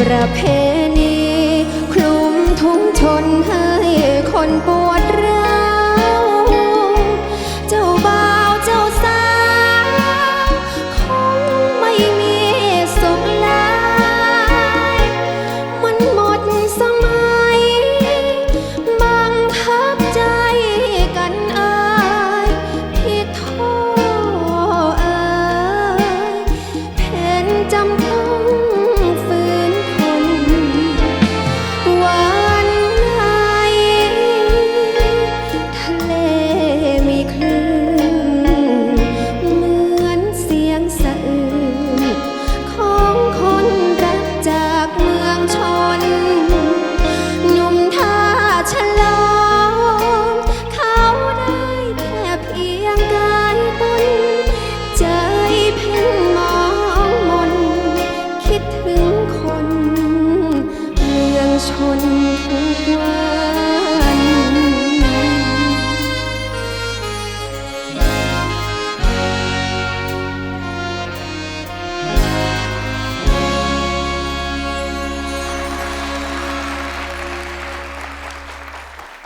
ประเพณีคลุมทุ่งชนให้คนป่วน